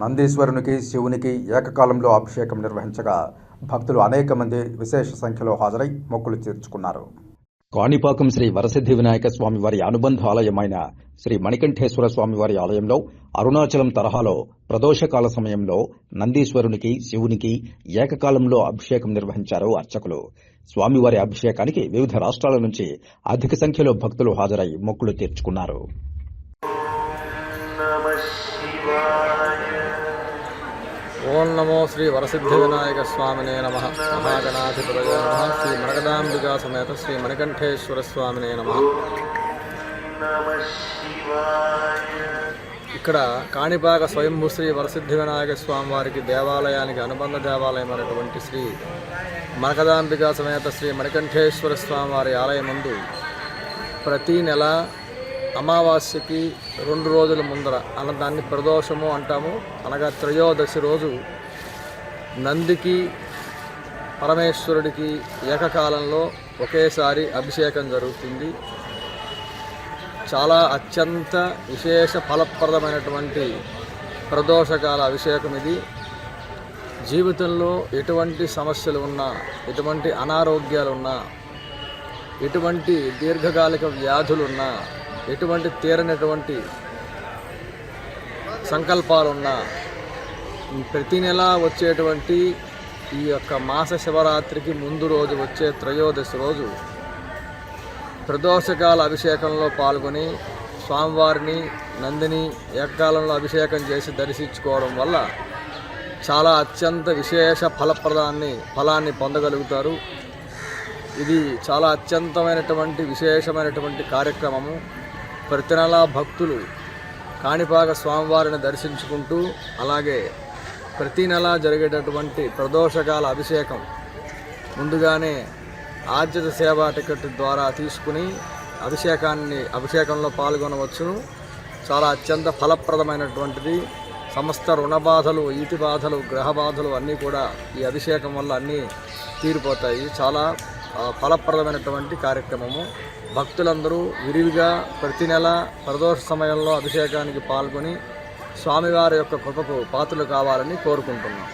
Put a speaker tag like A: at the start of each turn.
A: నందీశ్వరునికి శివునికి ఏకకాలంలో అభిషేకం నిర్వహించగా భక్తులు అనేక మంది విశేష సంఖ్యలో హాజరై మొక్కులు తీర్చుకున్నారు. కాణిపాకం శ్రీ వరసిద్ధి వినాయక స్వామి వారి అనుబంధ ఆలయమైన శ్రీ మణికంఠేశ్వర స్వామి వారి ఆలయంలో అరుణాచలం తరహాలో ప్రదోషకాల సమయంలో నందీశ్వరునికి శివునికి ఏకకాలంలో అభిషేకం నిర్వహించారు అర్చకులు. స్వామివారి అభిషేకానికి వివిధ రాష్ట్రాల నుంచి అధిక సంఖ్యలో భక్తులు హాజరై మొక్కులు తీర్చుకున్నారు.
B: ఓం నమో శ్రీ వరసిద్ధి వినాయక స్వామినే నమ. మహాగణాధిపతయ నమ. శ్రీ మరగదాంబికా సమేత శ్రీ మణికంఠేశ్వర స్వామినే నమ. ఇక్కడ కాణిపాక స్వయంభూ శ్రీ వరసిద్ధి వినాయక స్వామి వారికి దేవాలయానికి అనుబంధ దేవాలయం అనేటువంటి శ్రీ మరకదాంబికా సమేత శ్రీ మణికంఠేశ్వర స్వామి వారి ఆలయమందు ప్రతి నెల అమావాస్యకి రెండు రోజుల ముందర అన్న దాన్ని ప్రదోషము అంటాము. అనగా త్రయోదశి రోజు నందికి పరమేశ్వరుడికి ఏకకాలంలో ఒకేసారి అభిషేకం జరుగుతుంది. చాలా అత్యంత విశేష ఫలప్రదమైనటువంటి ప్రదోషకాల అభిషేకం ఇది. జీవితంలో ఎటువంటి సమస్యలు ఉన్నా ఎటువంటి అనారోగ్యాలు ఉన్నా ఎటువంటి దీర్ఘకాలిక వ్యాధులున్నా ఎటువంటి తీరనటువంటి సంకల్పాలున్నా ప్రతి నెల వచ్చేటువంటి ఈ యొక్క మాస శివరాత్రికి ముందు రోజు వచ్చే త్రయోదశి రోజు ప్రదోషకాల అభిషేకంలో పాల్గొని స్వామివారిని నందిని ఏకకాలంలో అభిషేకం చేసి దర్శించుకోవడం వల్ల చాలా అత్యంత విశేష ఫలప్రదాన్ని ఫలాన్ని పొందగలుగుతారు. ఇది చాలా అత్యంతమైనటువంటి విశేషమైనటువంటి కార్యక్రమము. ప్రతి నెలా భక్తులు కాణిపాక స్వామివారిని దర్శించుకుంటూ అలాగే ప్రతి నెలా జరిగేటటువంటి ప్రదోషకాల అభిషేకం ముందుగానే ఆర్జిత సేవా టికెట్ ద్వారా తీసుకుని అభిషేకాన్ని అభిషేకంలో పాల్గొనవచ్చును చాలా అత్యంత ఫలప్రదమైనటువంటిది. సమస్త రుణ బాధలు ఈతి బాధలు గ్రహ బాధలు అన్నీ కూడా ఈ అభిషేకం వల్ల అన్నీ తీరిపోతాయి. చాలా ఫలప్రదమైనటువంటి కార్యక్రమము. భక్తులందరూ విరివిగా ప్రతి నెల ప్రదోష సమయంలో అభిషేకానికి పాల్గొని స్వామివారి యొక్క కృపకు పాత్రలు కావాలని కోరుకుంటున్నాం.